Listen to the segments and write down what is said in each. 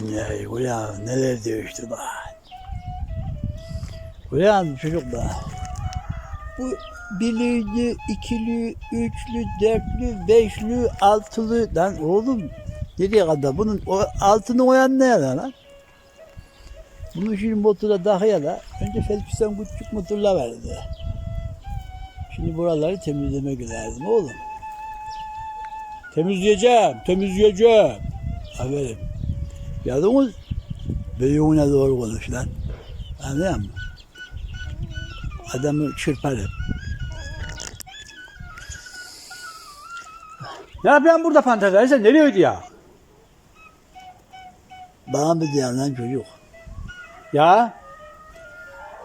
dünyayı. Ulan neler değişti lan. Ulan çocuklar. Bu birliydi, ikili, üçlü, dörtlü, beşli, altılı. Lan oğlum nereye kadar? Bunun o, altını oyan ne ya lan? Bunu şimdi motora takıya da önce Felpisten küçük motorla verdi. Şimdi buraları temizlemek lazım oğlum. Temizleyeceğim, temizleyeceğim. Aferin. Yadınız büyüğüne doğru konuş lan. Anlıyor musun? Adamı çırparım. Ne yapıyorsun burada fantazi? Sen nereye gidiyor ya? Bana mı diyorsun lan çocuk? Ya?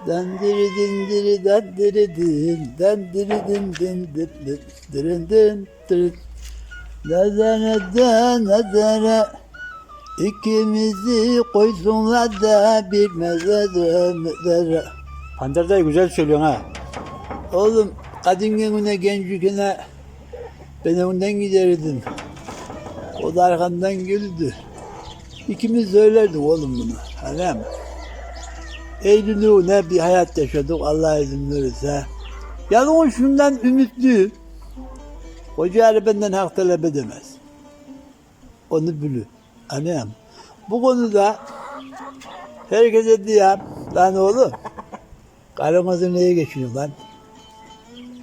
Dandiri dindiri dandiri din dandiri din din din din dirin din dirin Nazara da nazara ikimizi koysunlar da bir mezara Panter dayı güzel söylüyorsun ha. Oğlum kadın gününe gençlikine ben önden giderdim. O da arkamdan güldü. İkimiz söylerdik oğlum bunu. Anam. Eylül'ü ne bir hayat yaşadık Allah izin verirse. Yalnız şundan ümitliyim. Hoca benden hak talep edemez. Onu bilin. Anam. Bu konuda herkese diyeyim. Lan oğlum. Karımızı neye geçiyor lan?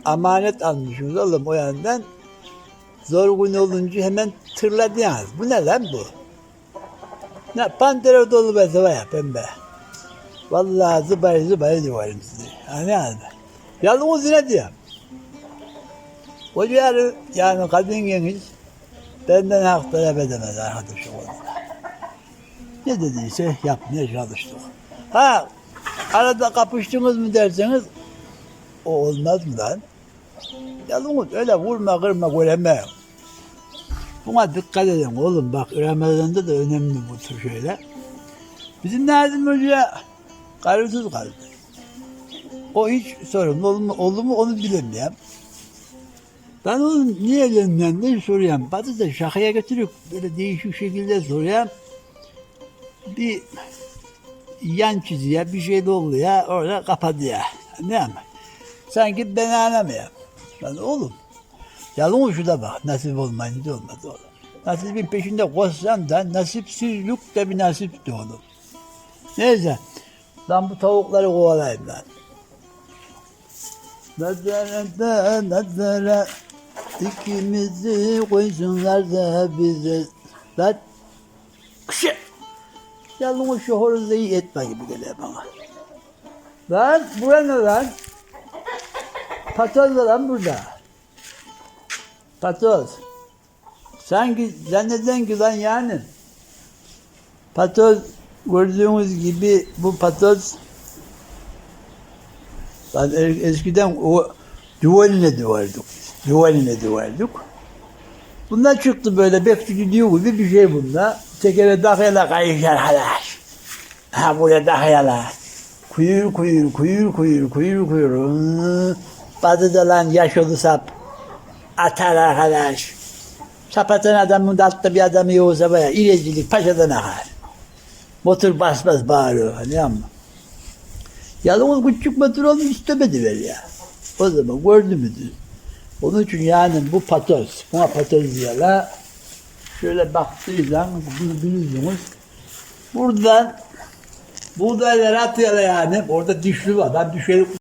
Amanet almışsınız oğlum o yandan. Zor gün olunca hemen tırladınız. Bu ne lan bu? Ne pantera dolu be ya pembe. Vallahi zıbayı zıbayı diyorum size. Anladın mı? Yalnız yine diyorum. Hoca yani, yani kadın genç benden hak talep edemez arkadaşım onunla. Ne dediyse yapmaya çalıştık. Ha arada kapıştınız mı derseniz o olmaz mı lan? Yalnız öyle vurma kırma göreme. Buna dikkat edin oğlum bak Ramazan'da da önemli bu tür şeyler. Bizim Nazım Hoca karısız kaldı. O hiç sorun oldu mu, oldu mu onu bilemiyorum. Ben onu niye diye soruyorum. Bazı da şakaya götürüp böyle değişik şekilde soruyorum. Bir yan çiziyor, bir şey de oluyor, orada kapadı ya. Ne ama? Sanki ben anlamıyorum. Lan oğlum, yalnız şurada bak, nasip olmayınca olmaz oğlum. Nasibin peşinde koşsan da nasipsizlik de bir nasipti oğlum. Neyse, lan bu tavukları kovalayayım lan. Nazara nazara ikimizi koysunlar da bize. Lan, kışı. Yalnız şu horozu iyi etme gibi geliyor bana. Lan bura ne lan? Patoz lan burada. Patoz. Sanki zanneden ki lan yani. Patoz gördüğünüz gibi bu patoz lan es- eskiden o duvaline duvardık. biz. Duvaline duvardık. Bunlar çıktı böyle bekçi diyor gibi bir şey bunda. Tekere dakıyla kayış arkadaş. Ha buraya dakıyla. Kuyur kuyur kuyur kuyur kuyur kuyur. Bazı da lan yaş oldu sap. Atar arkadaş. Sap atan adamın da altta bir adamı yoksa baya ilecilik paşadan akar. Motor bas bas bağırıyor. Hani ama. Yalnız küçük motor olmuş istemedi ver ya. O zaman gördü müdür? Onun için yani bu patoz, buna patoz diyorlar. Şöyle baktığıyla bunu biliyorsunuz. Buradan buğdayları atıyorlar yani. Orada dişli var. Ben düşerim